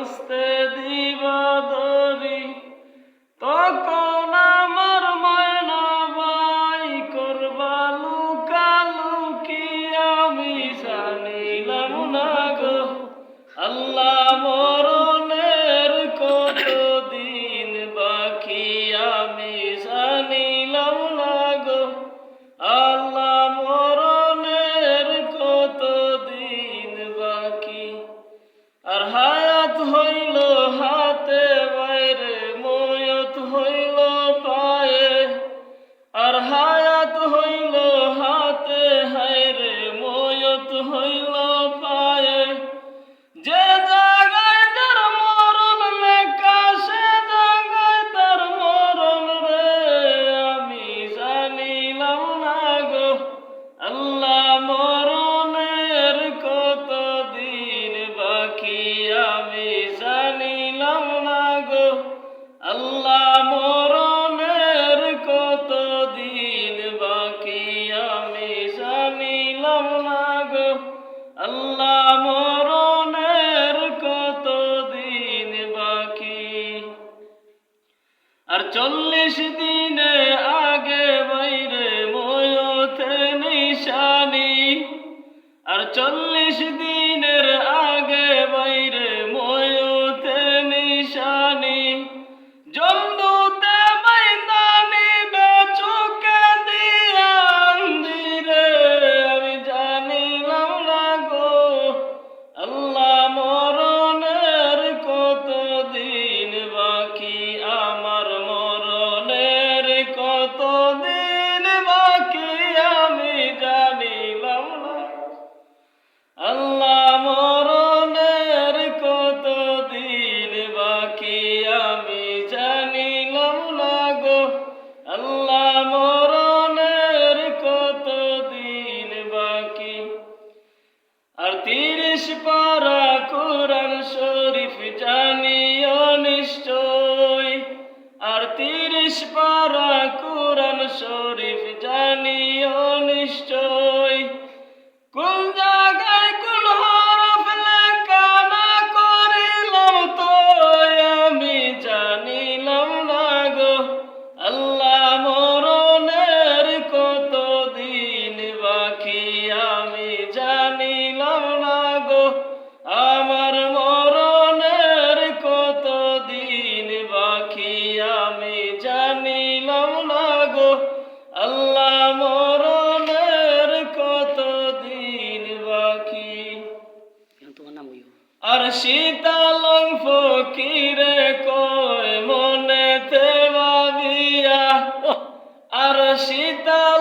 খুঁজতে দিব দরি তখন আমার ময়না ভাই করবা লুকালু কি আমি জানিলাম না গো। আল্লাহ মরণের কত দিন বাকি, আমি জানিলাম না গো। আল্লাহ মরণের কত দিন বাকি। আর হা সালাত চল্লিশ দিনে জানিও নিশ্চয়। আর তিরিশ পারা কোরআন শরীফ জানিও নিশ্চয়। তোমার নাম ওইও আর শীতালং ফকিরে কয় মনেতে আর শীতাল